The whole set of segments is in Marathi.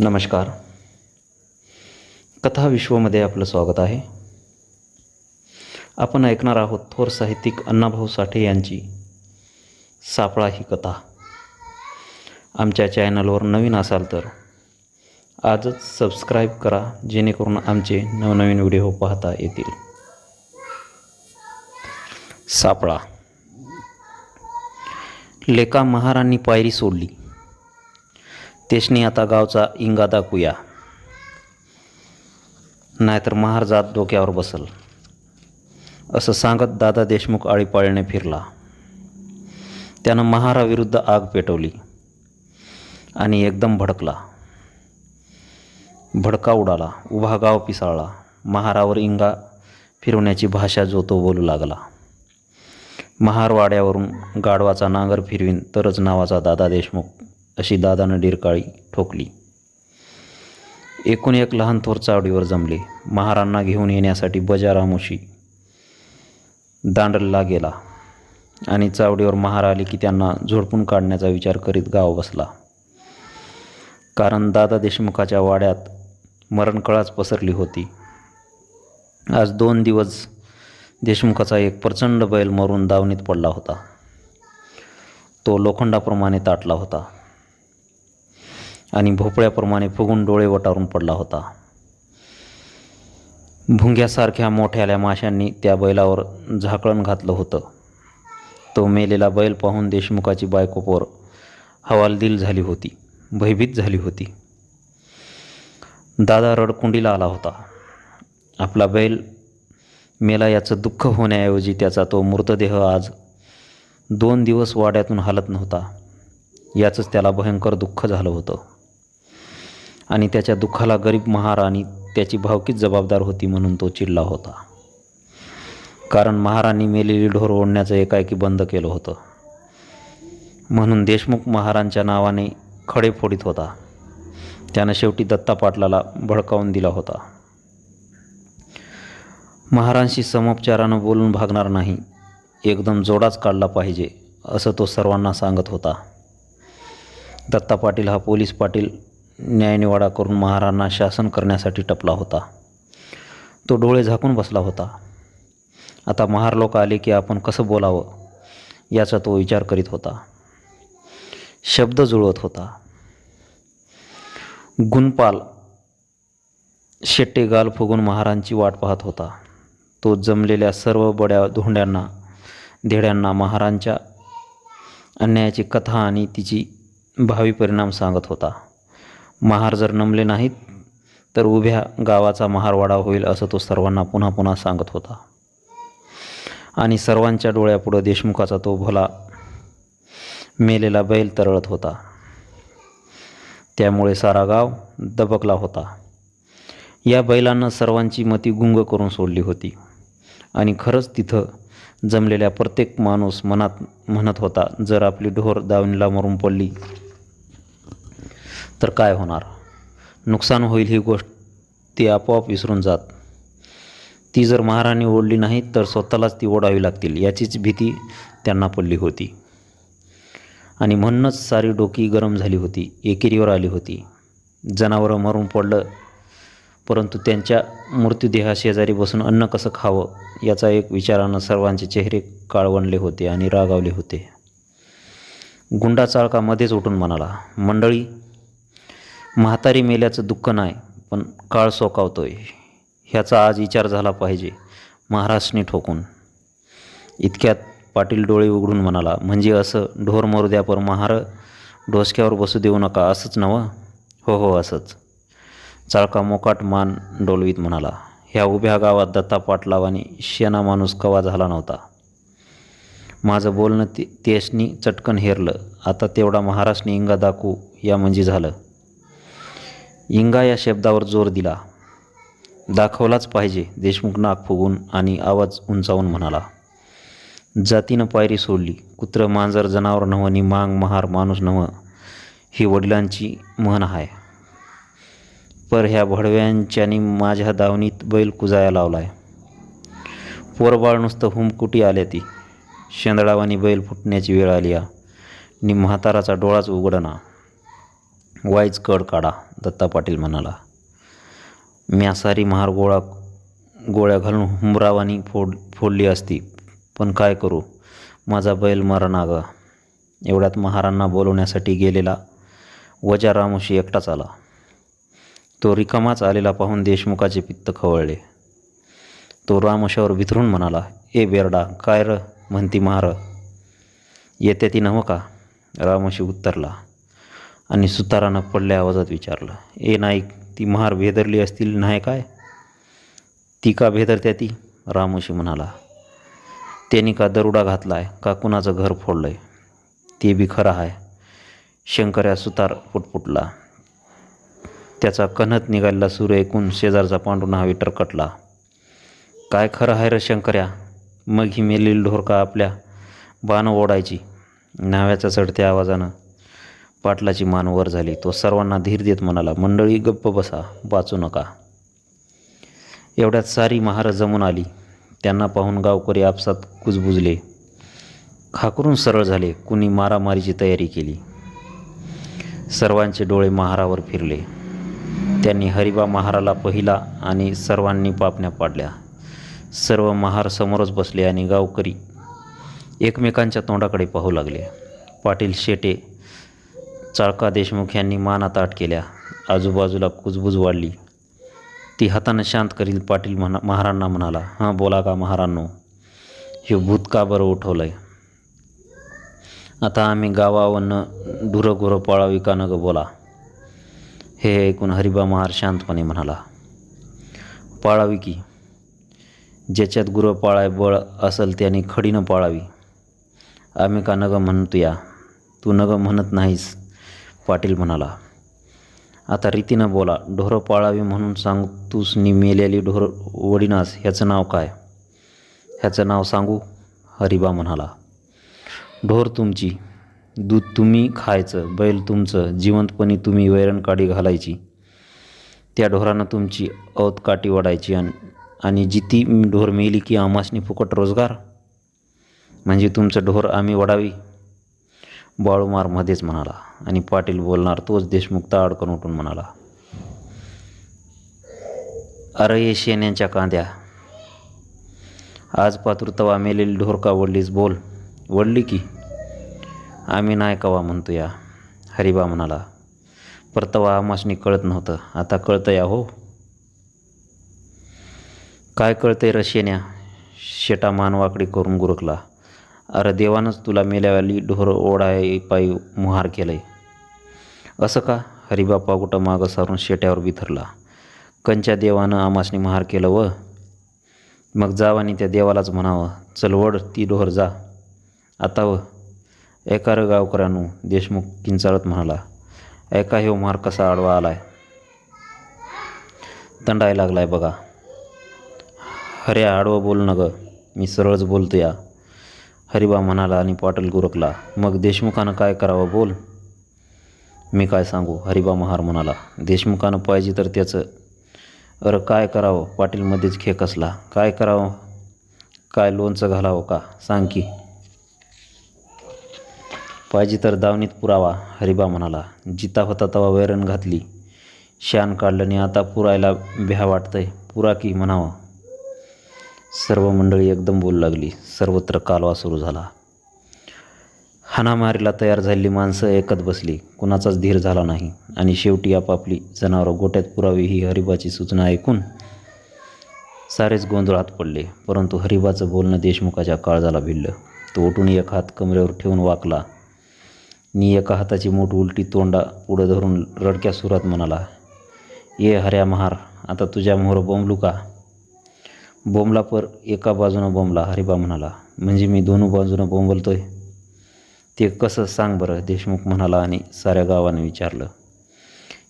नमस्कार. कथा विश्वमध्ये आपलं स्वागत आहे. आपण ऐकणार आहोत थोर साहित्यिक अण्णाभाऊ साठे यांची सापळा ही कथा. आमच्या चॅनलवर नवीन असाल तर आजच सबस्क्राईब करा जेणेकरून आमचे नवनवीन व्हिडिओ पाहता येतील. सापळा. लेका महारांनी पायरी सोडली. तेशनी आता गावचा इंगा दाखवूया. नाहीतर महार जात डोक्यावर बसल. असं सांगत दादा देशमुख आळीपाळीने फिरला. त्यानं महाराविरुद्ध आग पेटवली आणि एकदम भडकला. भडका उडाला उभा गाव पिसाळला महारावर इंगा फिरवण्याची भाषा जो तो बोलू लागला. महारवाड्यावरून गाढवाचा नांगर फिरवीन तरच नावाचा दादा देशमुख अशी दादानं डिरकाळी ठोकली. एकूण एक लहान थोर चावडीवर जमले. महारांना घेऊन येण्यासाठी बजारामुशी दांडलला गेला आणि चावडीवर महार आले की त्यांना झोडपून काढण्याचा विचार करीत गाव बसला. कारण दादा देशमुखाच्या वाड्यात मरणकळाच पसरली होती. आज दोन दिवस देशमुखाचा एक प्रचंड बैल मरून दावणीत पडला होता. तो लोखंडाप्रमाणे ताटला होता. आणि भोपळ्याप्रमाणे फुगून डोळे वटारून पडला होता. भुंग्यासारख्या मोठ्याल्या माशांनी त्या बैलावर झाकळण घातलं होतं. तो मेलेला बैल पाहून देशमुखाची बायकोपोर हवालदिल झाली होती भयभीत झाली होती. दादा रडकुंडीला आला होता. आपला बैल मेला याचं दुःख होण्याऐवजी त्याचा तो मृतदेह आज दोन दिवस वाड्यातून हालत नव्हता. याचंच त्याला भयंकर दुःख झालं होतं. आणि त्याच्या दुःखाला गरीब महाराणी त्याची भावकीच जबाबदार होती म्हणून तो चिडला होता. कारण महारानी मेलेली ढोर ओढण्याचं एकाएकी बंद केलं होतं. म्हणून देशमुख महारांच्या नावाने खडे फोडीत होता. त्यानं शेवटी दत्ता पाटलाला भडकावून दिला होता. महारांशी समोपचारानं बोलून भागणार नाही. एकदम जोडाच काढला पाहिजे असं तो सर्वांना सांगत होता. दत्ता पाटील हा पोलीस पाटील न्यायनिवाडा करून महारांना शासन करण्यासाठी टपला होता. तो डोळे झाकून बसला होता. आता महार लोक आले की आपण कसं बोलावं याचा तो विचार करीत होता. शब्द जुळवत होता. गुणपाल शेट्टे गाल फुगून महारांची वाट पाहत होता. तो जमलेल्या सर्व बड्या धोंड्यांना धेड्यांना महारांच्या अन्यायाची कथा आणि तिची भावी परिणाम सांगत होता. महार जर नमले नाहीत तर उभ्या गावाचा महारवाडा होईल असं तो सर्वांना पुन्हा पुन्हा सांगत होता. आणि सर्वांच्या डोळ्यापुढं देशमुखाचा तो भला मेलेला बैल तरळत होता. त्यामुळे सारा गाव दबकला होता. या बैलांना सर्वांची मती गुंग करून सोडली होती. आणि खरंच तिथं जमलेल्या प्रत्येक माणूस मनात म्हणत होता जर आपली ढोर दावणीला मरून पडली तर काय होणार? नुकसान होईल ही गोष्ट ती आपोआप विसरून जात. ती जर महाराणी ओढली नाही तर स्वतःलाच ती ओढावी लागतील याचीच भीती त्यांना पडली होती. आणि म्हणूनच सारी डोकी गरम झाली होती एकेरीवर आली होती. जनावरं मरून पडलं परंतु त्यांच्या मृत्यूदेहाशेजारी बसून अन्न कसं खावं याचा एक विचारानं सर्वांचे चेहरे काळवणले होते आणि रागावले होते. गुंडा चाळका मध्येच उठून म्हणाला मंडळी म्हातारी मेल्याचं दुःख नाही पण काळ सोकावतोय. ह्याचा आज विचार झाला पाहिजे महाराष्ट्रने ठोकून. इतक्यात पाटील डोळे उघडून म्हणाला म्हणजे असं ढोर मोरद्यापर महार डोसक्यावर बसू देऊ नका असंच नवं हो हो असंच. चाळका मोकाट मान डोलवीत म्हणाला ह्या उभ्या गावात दत्ता पाटलाव आणि शेणा माणूस कवा झाला नव्हता? माझं बोलणं ते तेशनी चटकन हेरलं. आता तेवढा महाराष्ट्रने इंगा दाखवू या म्हणजे झालं. इंगा या शब्दावर जोर दिला. दाखवलाच पाहिजे देशमुख नाक फुगून आणि आवाज उंचावून म्हणाला. जातीनं पायरी सोडली कुत्र मांजर जनावर नव नि मांग महार माणूस नव ही वडिलांची म्हण आहे पर ह्या भडव्यांच्यानी माझ्या दावणीत बैल कुजाया लावलाय. पोरबाळ नुसतं हुमकुटी आल्या ती. शेंदळावानी बैल फुटण्याची वेळ आली या. नि म्हाताराचा डोळाच उघडना. वाईज कड काढा दत्ता पाटील म्हणाला. म्यासारी महार गोळा गोळ्या घालून हुमरावानी फोड फोडली असती पण काय करू? माझा बैल मरणा ग एवढ्यात महारांना बोलवण्यासाठी गेलेला वजा रामोशी एकटाच आला. तो रिकामाच आलेला पाहून देशमुखाचे पित्त खवळले. तो रामोशावर विथरून म्हणाला ए बेरडा काय र? म्हणती महार. येते ती नव्ह का? रामोशी उत्तरला आणि सुतारानं पडल्या आवाजात विचारलं ए नाईक ती महार भेदरली असतील नाही काय? ती का भेदरत्या ती? रामोशी म्हणाला त्यांनी का दरुडा घातलाय का कुणाचं घर फोडलंय? ते बी खरं आहे शंकर्या सुतार पुटपुटला. त्याचा कन्हत निघालेला सूर ऐकून शेजारचा पांडू नावे टरकटला काय खरं आहे र शंकर्या? मग ही मेलेली ढोरका आपल्या बाणं ओढायची न्हाव्याच्या चढत्या आवाजानं पाटलाची मान वर झाली. तो सर्वांना धीर देत म्हणाला मंडळी गप्प बसा वाचू नका. एवढ्यात सारी महार जमून आली. त्यांना पाहून गावकरी आपसात कुजबुजले. खाकरून सरळ झाले. कुणी मारामारीची तयारी केली. सर्वांचे डोळे महारावर फिरले. त्यांनी हरिबा महाराला पहिला आणि सर्वांनी पापण्या पाडल्या. सर्व महार समोरच बसले आणि गावकरी एकमेकांच्या तोंडाकडे पाहू लागले. पाटील शेटे चाळका देशमुख यांनी मानात आट केल्या. आजूबाजूला कुजबूज वाढली. ती हातानं शांत करील पाटील म्हणा महारांना म्हणाला हां बोला का महारांनो हे भूत का बरं उठवलं आहे आता आम्ही गावावरनं ढुरं गुरं पाळावी का न बोला. हे ऐकून हरिबा महार शांतपणे म्हणाला पाळावी की ज्याच्यात गुरं पाळाय बळ असेल त्याने खडीनं पाळावी. आम्ही का नग म्हणतो या? तू नग म्हणत नाहीस. पाटील म्हणाला आता रीतीनं बोला ढोरं पाळावी म्हणून सांगतूस नी मेलेली ढोर वडिनास ह्याचं नाव काय? ह्याचं नाव सांगू? हरिबा म्हणाला ढोर तुमची दूध तुम्ही खायचं बैल तुमचं जिवंतपणी तुम्ही वैरणकाडी घालायची त्या ढोरानं तुमची औत काठी वाढायची आणि आणि जिती ढोर मेली की आमासनी फुकट रोजगार? म्हणजे तुमचं ढोर आम्ही वडावी बाळूमार मध्येच म्हणाला आणि पाटील बोलणार तोच देशमुख ताडकन उठून म्हणाला. अरे ये शेण्यांच्या कांद्या. आज पातूर तवा मेलेली ढोरका वडलीच वडलीस बोल. वडली की? आम्ही नाही कवा म्हणतो या. हरिबा म्हणाला. परतवा आमासनी कळत नव्हतं. आता कळतं या हो काय कळतंय रशेन्या शेटा मानवाकडे करून गुरकला. अरे देवानंच तुला मेल्यावाली ढोर ओढाय पायी मुहार केलंय. असं का? हरिबाप्पा कुठं मागं सारून शेट्यावर बिथरला कंच्या देवानं आमासनी महार केलं व? मग जाव आणि त्या देवालाच म्हणावं चल वड ती ढोर जा. आता व? एका र गावकऱ्यानो देशमुख किंचाळत म्हणाला ऐका हे मार कसा आडवा आलाय? तंडाय लागलाय बघा. हऱ्या आडवं बोल न ग मी सरळच बोलतो या हरिबा म्हणाला आणि पाटील गुरकला मग देशमुखानं काय करावं बोल. मी काय सांगू? हरिबा महार म्हणाला. देशमुखानं पाहिजे तर त्याचं. अरे काय करावं? पाटीलमध्येच खेकसला. काय करावं? काय लोणचं घालावं का? सांग की. पाहिजे तर दावणीत पुरावा हरिबा म्हणाला. जिता होता तवा वैरण घातली. शान काढलं आणि आता पुरायला भ्या वाटतंय. पुरा की म्हणावं? सर्व मंडळी एकदम बोलू लागली. सर्वत्र कालवा सुरू झाला. हाणामारीला तयार झालेली माणसं एकत बसली. कुणाचाच धीर झाला नाही. आणि शेवटी आपापली जनावरं गोट्यात पुरावी ही हरिबाची सूचना ऐकून सारेच गोंधळात पडले. परंतु हरिबाचं बोलणं देशमुखाच्या काळजाला भिडलं. तो उठून एक हात कमरेवर ठेवून वाकला. नी एका हाताची मूठ उलटी तोंडा पुढं धरून रडक्या सुरात म्हणाला ये हऱ्या महार आता तुझ्या मोहर बोंबलू का? बोंबला पर एका बाजूनं बोंबला हरिबा म्हणाला म्हणजे मी दोन्ही बाजूनं बोंबलतोय? ते कसं सांग बरं देशमुख म्हणाला आणि साऱ्या गावाने विचारलं.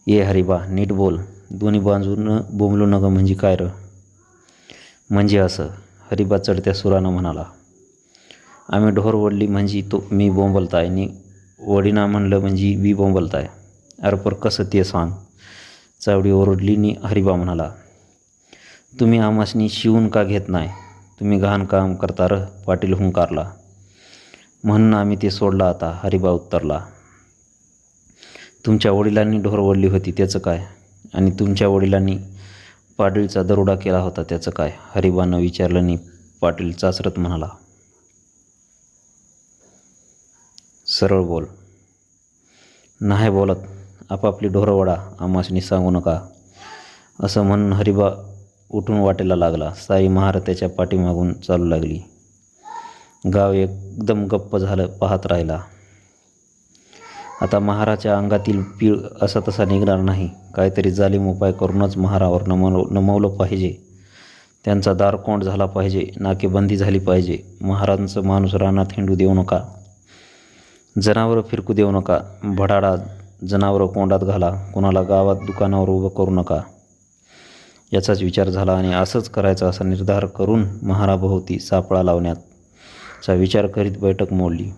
ये हरिबा नीट बोल दोन्ही बाजूनं बोंबलू नका म्हणजे काय र? म्हणजे असं हरिबा चढत्या सुरानं म्हणाला. आम्ही ढोर वडली म्हणजे तो मी बोंबलताय आणि वडीना म्हणलं म्हणजे बी बोंबलताय. अरे पर कसं ते सांग? चावडी ओरडली नी हरिबा म्हणाला. तुम्ही आमासनी शिवून का घेत नाही? तुम्ही घाण काम करता र पाटील हुंकारला. म्हणून आम्ही ते सोडला आता हरिबा उत्तरला. तुमच्या वडिलांनी ढोर ओढली होती त्याचं काय? आणि तुमच्या वडिलांनी पाटीलचा दरोडा केला होता त्याचं काय? हरिबानं विचारलं पाटील चाचरत म्हणाला सरळ बोल. नाही बोलत. आपापली ढोरवडा आमासनी सांगू नका. असं म्हणून हरिबा उठून वाटेला लागला. साई महारथ्याच्या पाठीमागून चालू लागली. गाव एकदम गप्प झालं पाहत राहिला. आता महाराच्या अंगातील पीळ असा तसा निघणार नाही. काहीतरी जालीम उपाय करूनच महारावर नमव नमवलं पाहिजे. त्यांचा दारकोंड झाला पाहिजे नाकेबंदी झाली पाहिजे. महाराजांचं माणूस रानात हिंडू देऊ नका. जनावरं फिरकू देऊ नका. भडाडा जनावरं कोंडात घाला. कोणाला गावात दुकानावर उभं करू नका. याचाच विचार झाला आणि असंच करायचा असा निर्धार करून महाराभोवती सापळा लावण्याचा विचार करीत बैठक मोडली.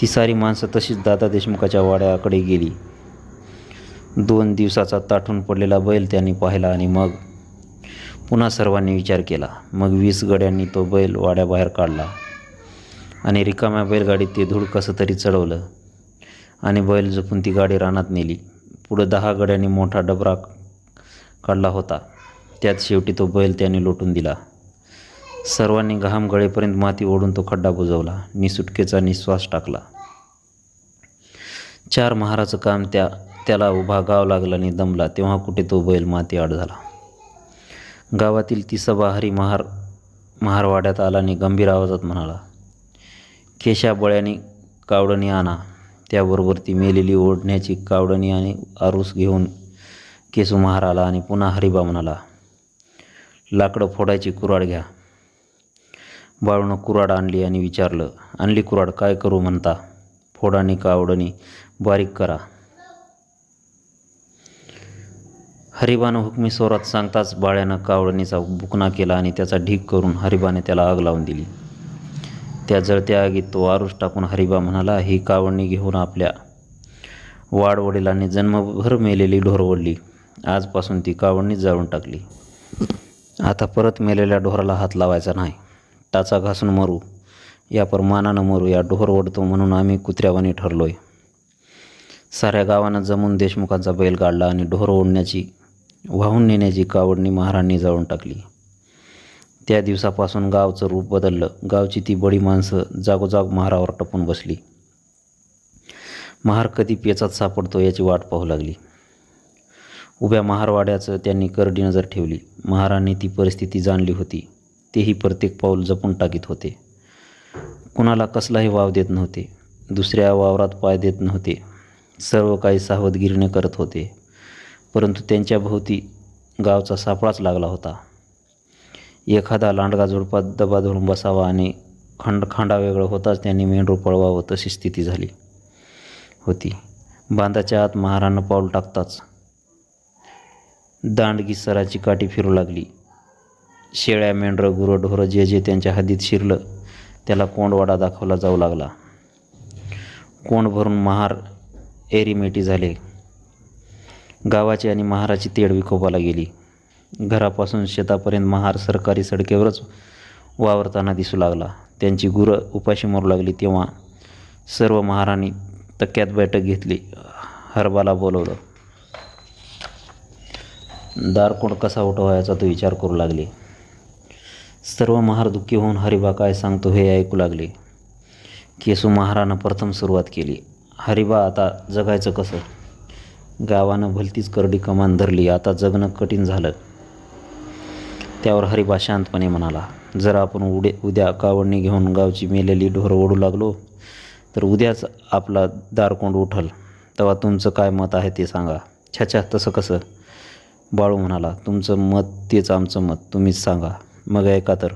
ती सारी माणसं तशीच दादा देशमुखाच्या वाड्याकडे गेली. दोन दिवसाचा ताठून पडलेला बैल त्यांनी पाहिला आणि मग पुन्हा सर्वांनी विचार केला. मग वीस गड्यांनी तो बैल वाड्याबाहेर काढला आणि रिकाम्या बैलगाडीत ते धूळ कसं तरी चढवलं आणि बैल जपून ती गाडी रानात नेली. पुढं दहा गड्यांनी मोठा डबरा काढला होता. त्यात शेवटी तो बैल त्याने लोटून दिला. सर्वांनी घाम गळेपर्यंत माती ओढून तो खड्डा बुजवला. निसुटकेचा निश्वास टाकला. चार महाराचं काम त्या त्याला उभा गाव लागला आणि दमला. तेव्हा कुठे तो बैल माती आड झाला. गावातील ती सभा हरी महार महारवाड्यात आला आणि गंभीर आवाजात म्हणाला केशा बळ्यानी कावडणी आणा. त्याबरोबर ती मेलेली ओढण्याची कावडणी आणि आरूस घेऊन केसुमहार आला आणि पुन्हा हरिबा म्हणाला लाकडं फोडायची कुराड घ्या. बाळूनं कुराड आणली आणि विचारलं आणली कुराड काय करू म्हणता? फोडानी कावडणी बारीक करा. हरिबानं हुकमी स्वरात सांगताच बाळ्यानं कावडणीचा बुकना केला आणि त्याचा ढीक करून हरिबाने त्याला आग लावून दिली. त्या जळत्या आगीत तो आरुष टाकून हरिबा म्हणाला ही कावडणी घेऊन आपल्या वाडवडिलांनी जन्मभर मेलेली ढोरवडली. आजपासून ती कावडणीच जाळून टाकली. आता परत मेलेल्या ढोराला हात लावायचा नाही. टाचा घासून मरू. या परमानानं मरू. या ढोर ओढतो म्हणून आम्ही कुत्र्यावानी ठरलोय. साऱ्या गावानं जमून देशमुखांचा बैल काढला आणि ढोर ओढण्याची वाहून नेण्याची कावडणी महारांनी जाळून टाकली. त्या दिवसापासून गावचं रूप बदललं. गावची ती बडी माणसं जागोजाग महारावर टपून बसली. महार कधी पेचात सापडतो याची वाट पाहू लागली. उभ्या महारवाड्याचं त्यांनी करडी नजर ठेवली. महारांनी ती परिस्थिती जाणली होती. तेही प्रत्येक पाऊल जपून टाकीत होते. कुणाला कसलाही वाव देत नव्हते. दुसऱ्या वावरात पाय देत नव्हते. सर्व काही सावधगिरीने करत होते. परंतु त्यांच्या भोवती गावचा सापळाच लागला होता. एखादा लांडगा झुडपात दबा धरून बसावा आणि खंड खांडा वेगळं होताच त्यांनी मेंढरू पळवावं तशी स्थिती झाली होती. बांधाच्या आत महारानं पाऊल टाकताच दांडगी सराची काठी फिरू लागली. शेळ्या मेंढरं गुरं ढोरं जे जे त्यांच्या हद्दीत शिरलं त्याला कोंडवाडा दाखवला जाऊ लागला. कोंड भरून महार एरीमेटी झाले. गावाची आणि महाराची तेड विकोपाला गेली. घरापासून शेतापर्यंत महार सरकारी सडकेवरच वावरताना दिसू लागला. त्यांची गुरं उपाशी मरू लागली तेव्हा सर्व महारांनी तक्क्यात बैठक घेतली. हरबाला बोलवलं. दारकोंड कसा उठवायचा तो विचार करू लागले. सर्व महार दुःखी होऊन हरिबा काय सांगतो हे ऐकू लागले. केसू महारानं प्रथम सुरुवात केली. हरिबा आता जगायचं कसं? गावानं भलतीच करडी कमान धरली आता जगणं कठीण झालं. त्यावर हरिबा शांतपणे म्हणाला जर आपण उडे उद्या कावडणी घेऊन गावची मेलेली ढोरं ओढू लागलो तर उद्याच आपला दारकोंड उठल. तेव्हा तुमचं काय मत आहे ते सांगा. छाछा तसं कसं? बाळू म्हणाला तुमचं मत तेच आमचं मत तुम्हीच सांगा. मग ऐका तर.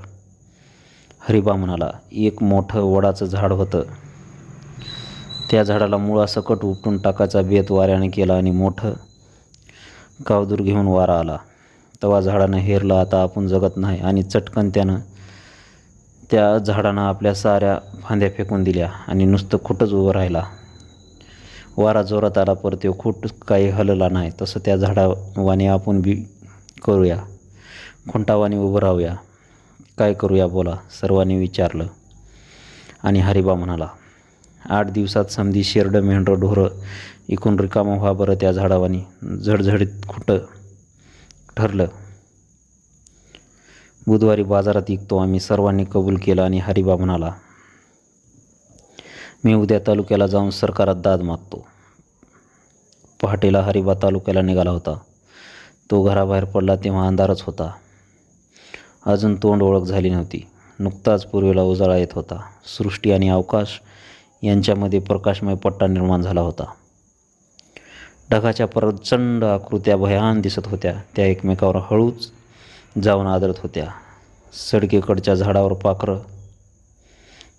हरिबा म्हणाला एक मोठं वडाचं झाड होतं. त्या झाडाला मुळासकट उपटून टाकायचा बेत वाऱ्याने केला आणि मोठं कावदूर घेऊन वारा आला. तेव्हा झाडानं हेरलं आता आपण जगत नाही. आणि चटकन त्यानं त्या झाडानं आपल्या साऱ्या फांद्या फेकून दिल्या आणि नुसतं खुटच उभं राहिला. वारा जोरात आला पर तो खूट काही हलला नाही. तसं त्या झाडावाने आपण बी करूया. खुंटावाने उभं राहूया. काय करूया बोला. सर्वांनी विचारलं. आणि हरिबा म्हणाला आठ दिवसात समधी शेरडं मेंढरं ढोरं इकून रिकामं व्हा बरं त्या झाडावानी. झडझडीत खुटं ठरलं. बुधवारी बाजारात विकतो आम्ही. सर्वांनी कबूल केलं आणि हरिबा म्हणाला मी उद्या तालुक्याला जाऊन सरकारात दाद मागतो. पहाटेला हरिबा तालुक्याला निघाला होता. तो घराबाहेर पडला तेव्हा अंधारच होता. अजून तोंड ओळख झाली नव्हती. नुकताच पूर्वेला उजाळा येत होता. सृष्टी आणि अवकाश यांच्यामध्ये प्रकाशमय पट्टा निर्माण झाला होता. ढगाच्या प्रचंड आकृत्या भयान दिसत होत्या. त्या एकमेकावर हळूच जाऊन आदरत होत्या. सडकेकडच्या झाडावर पाखरं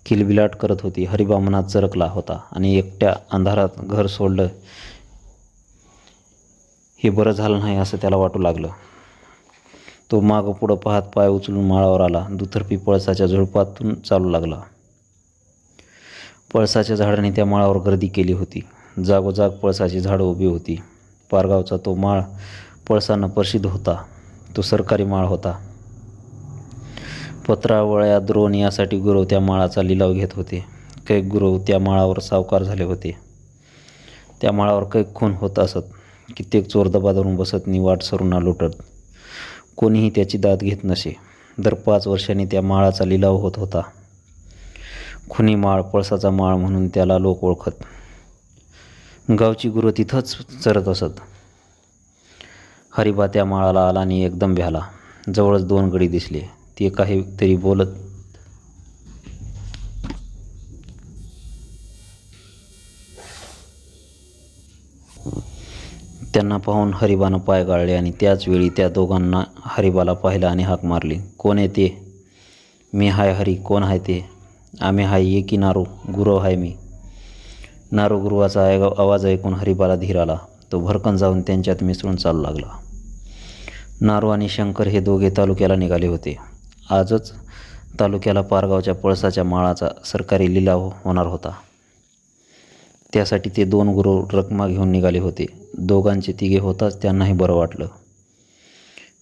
किलबिलाट करत होती. हरिबा मनात चरकला होता आणि एकट्या अंधारात घर सोडलं. हे बरं झालं नाही असं त्याला वाटू लागलं. तो मागं पुढं पाहत पाय उचलून माळावर आला. दुतर्फी पळसाच्या झुडपातून चालू लागला. पळसाच्या झाडाने त्या माळावर गर्दी केली होती. जागोजाग पळसाची झाडं उभी होती. पारगावचा तो माळ पळसानं प्रसिद्ध होता. तो सरकारी माळ होता. पत्रावळ्या द्रोण यासाठी गुरव त्या माळाचा लिलाव घेत होते. कैक गुरव त्या माळावर सावकार झाले होते. त्या माळावर कैक खून होत असत. कित्येक चोर दबा धरून बसत नि वाट सरून लुटत. कोणीही त्याची दाद घेत नसे. दर पाच वर्षांनी त्या माळाचा लिलाव होत होता. खुनी माळ पळसाचा माळ म्हणून त्याला लोक ओळखत. गावची गुरु तिथंच चरत असत. हरिबा त्या माळाला आला आणि एकदम भ्याला. जवळच दोन गडी दिसले. ते काहीतरी बोलत. त्यांना पाहून हरिबानं पाय गाळले आणि त्याच वेळी त्या दोघांना हरिबाला पाहिलं आणि हाक मारली. कोण आहे ते? मी हाय हरी कोण आहे ते? आम्ही हाय ये की नारू? गुरव हाय मी. नारू गुरुवाचा आवाज ऐकून हरिबाला धीर आला. तो भरकन जाऊन त्यांच्यात मिसळून चालू लागला. नारू आणि शंकर हे दोघे तालुक्याला निघाले होते. आजच तालुक्याला पारगावच्या पळसाच्या माळाचा सरकारी लिलाव होणार होता. त्यासाठी ते दोन गुरु रकमा घेऊन निघाले होते. दोघांचे तिघे होताच त्यांनाही बरं वाटलं.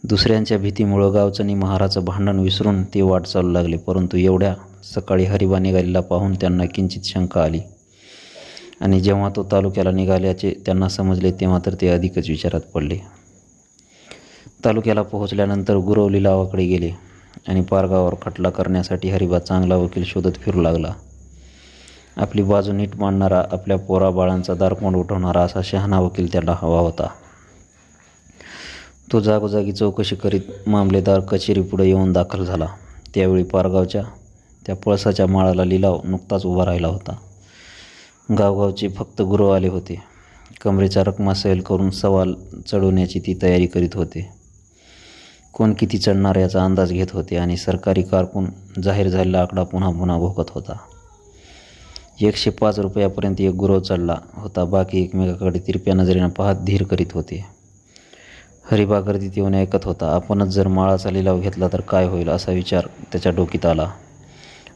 दुसऱ्यांच्या भीतीमुळं गावचं आणि महाराचं भांडण विसरून ते वाट चालू लागले परंतु एवढ्या सकाळी हरिबा निघालेला पाहून त्यांना किंचित शंका आली. आणि जेव्हा तो तालुक्याला निघाल्याचे त्यांना समजले तेव्हा तर ते अधिकच विचारात पडले. तालुक्याला पोहोचल्यानंतर गुरव लिलावाकडे गेले. आणि पारगावर खटला करण्यासाठी हरिबा चांगला वकील शोधत फिरू लागला. आपली बाजू नीट मांडणारा आपल्या पोराबाळांचा दारकोंड उठवणारा असा शहाणा वकील त्याला हवा होता. तो जागोजागी चौकशी करीत मामलेदार कचेरीपुढे येऊन दाखल झाला. त्यावेळी पारगावच्या त्या पळसाच्या माळाला लिलाव नुकताच उभा राहिला होता. गावगावचे फक्त गुरु आले होते. कमरेचा रकमा सैल करून सवाल चढवण्याची ती तयारी करीत होते. कोण किती चढणार याचा अंदाज घेत होते आणि सरकारी कारकून जाहीर झालेला आकडा पुन्हा पुन्हा भोगत होता. एकशे पाच रुपयापर्यंत एक गुरव चढला होता बाकी एकमेकाकडे तिरप्या नजरेनं पाहत धीर करीत होते. हरिबा गर्दीत येऊन ऐकत होता आपणच जर माळाचा लिलाव घेतला तर काय होईल असा विचार त्याच्या डोकीत आला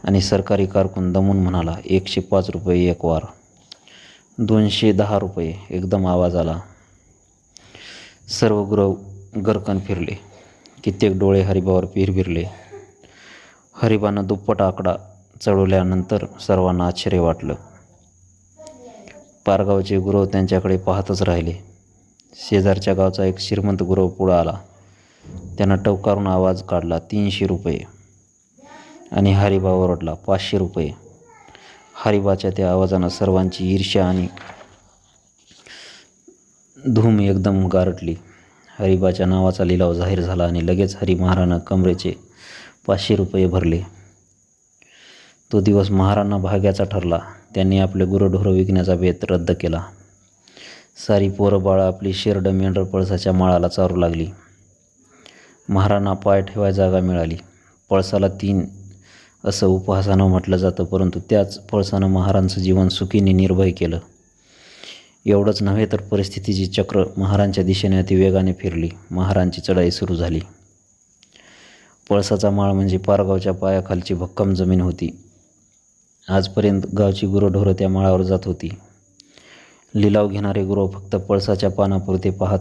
आणि सरकारी कारकून दमून म्हणाला एकशे पाच रुपये एक वार. दोनशे दहा रुपये. एकदम आवाज आला. सर्व गुरव गरकन फिरले. कित्येक डोळे हरिबावर पिरभिरले हरिबानं दुप्पट आकडा चढवल्यानंतर सर्वांना आश्चर्य वाटलं. पारगावचे गुरव त्यांच्याकडे पाहतच राहिले. शेजारच्या गावचा एक श्रीमंत गुरव पुढं आला. त्यानं टवकारून आवाज काढला तीनशे रुपये. आणि हरिबा ओरडला पाचशे रुपये. हरिबाच्या त्या आवाजानं सर्वांची ईर्ष्या आणि धूम एकदम गारटली. हरिबाच्या नावाचा लिलाव जाहीर झाला आणि लगेच हरी महाराणा कमरेचे पाचशे रुपये भरले. तो दिवस महाराणा भाग्याचा ठरला. त्यांनी आपले गुरंढोरं विकण्याचा बेत रद्द केला. सारी पोरं बाळं आपली शेरड मेंढर पळसाच्या माळाला चारू लागली. महाराणा पाय ठेवाय जागा मिळाली. पळसाला तीन असं उपहासानं म्हटलं जातं परंतु त्याच पळसानं महाराणचं जीवन सुखीने निर्भय केलं. एवढंच नव्हे तर परिस्थितीची चक्र महारांच्या दिशेने अतिवेगाने फिरली महारांची चढाई सुरू झाली. पळसाचा माळ म्हणजे पारगावच्या पायाखालची भक्कम जमीन होती. आजपर्यंत गावची गुरंढोरं त्या माळावर जात होती. लिलाव घेणारे गुरव फक्त पळसाच्या पानापुरते पाहत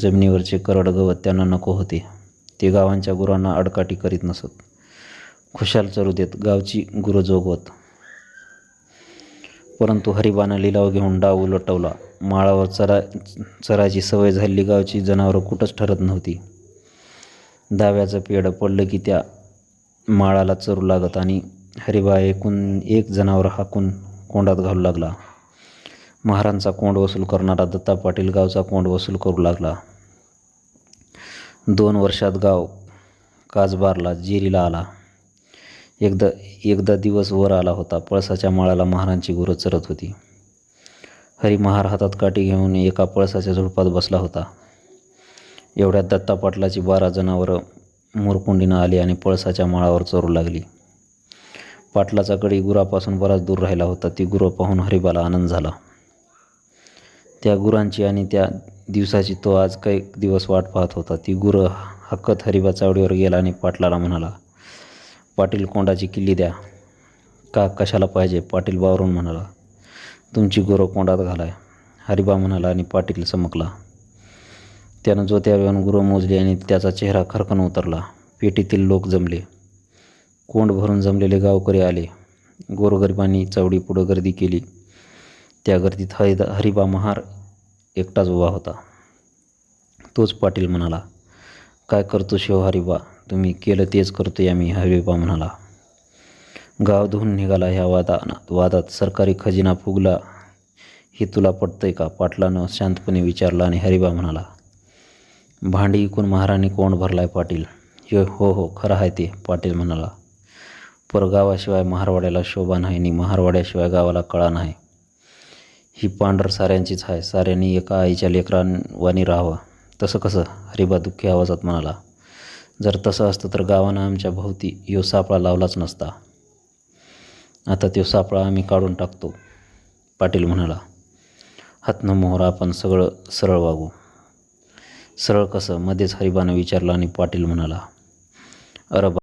जमिनीवरचे करड गवत त्यांना नको होते. ते गावांच्या गुरांना अडकाटी करीत नसत. खुशाल चरू देत गावची गुरं जोगवत. परंतु हरिबानं लिलाव घेऊन डाव उलटवला माळावर चरा चराची सवय झालेली गावची जनावरं कुठंच ठरत नव्हती. दाव्याचं पेड पडलं की त्या माळाला चरू लागत आणि हरिबा एकूण एक जनावर हाकून कोंडात घालू लागला. महारांचा कोंड वसूल करणारा दत्ता पाटील गावचा कोंड वसूल करू लागला. दोन वर्षात गाव काजबारला जिरीला आला. एकदा एकदा दिवस वर आला होता. पळसाच्या माळाला महारांची गुरं चरत होती. हरी महार हातात काठी घेऊन एका पळसाच्या झुडपात बसला होता. एवढ्यात दत्ता पाटलाची बारा जनावरं मोरकुंडीनं आली आणि पळसाच्या माळावर चोरू लागली. पाटलाचा कडी गुरापासून बराच दूर राहिला होता. ती गुरं पाहून हरिबाला आनंद झाला. त्या गुरांची आणि त्या दिवसाची तो आज काही दिवस वाट पाहत होता. ती गुरं हक्कत हरिबा चावडीवर गेला आणि पाटलाला म्हणाला पाटील कोंडाची किल्ली द्या. का कशाला पाहिजे? पाटील बावरून म्हणाला तुमची गुरं कोंडात घालाय. हरिबा म्हणाला आणि पाटील चमकला. त्यानं जोत्या वेळून गुरं मोजली आणि त्याचा चेहरा खरकन उतरला. पेटीतील लोक जमले. कोंड भरून जमलेले गावकरी आले. गोरगरिबांनी चवडी पुढं गर्दी केली. त्या गर्दीत हरि हरिबा महार एकटाच उभा होता. तोच पाटील म्हणाला काय करतो शिव हरिबा? तुम्ही केलं तेच करतोय आम्ही हरिबा म्हणाला. गाव धुवून निघाला ह्या वादा वादात सरकारी खजिना फुगला. हे तुला पटतंय का? पाटलानं शांतपणे विचारलं आणि हरिबा म्हणाला भांडी इकून महाराणी कोण भरलाय पाटील? हे हो हो खरं आहे ते पाटील म्हणाला. पर गावाशिवाय महारवाड्याला शोभा नाही आणि महारवाड्याशिवाय गावाला कळा नाही. ही पांढर साऱ्यांचीच आहे. साऱ्यांनी एका आईच्या लेकरांवानी राहावं. तसं कसं? हरिबा दुःखी आवाजात म्हणाला. जर तसं असतं तर गावानं आमच्या भोवती यो सापळा लावलाच नसता. आता तो सापळा आम्ही काढून टाकतो पाटील म्हणाला. हातनं मोहर आपण सगळं सरळ वागू. सरळ कसं? मध्येच हरिबानं विचारलं आणि पाटील म्हणाला अरे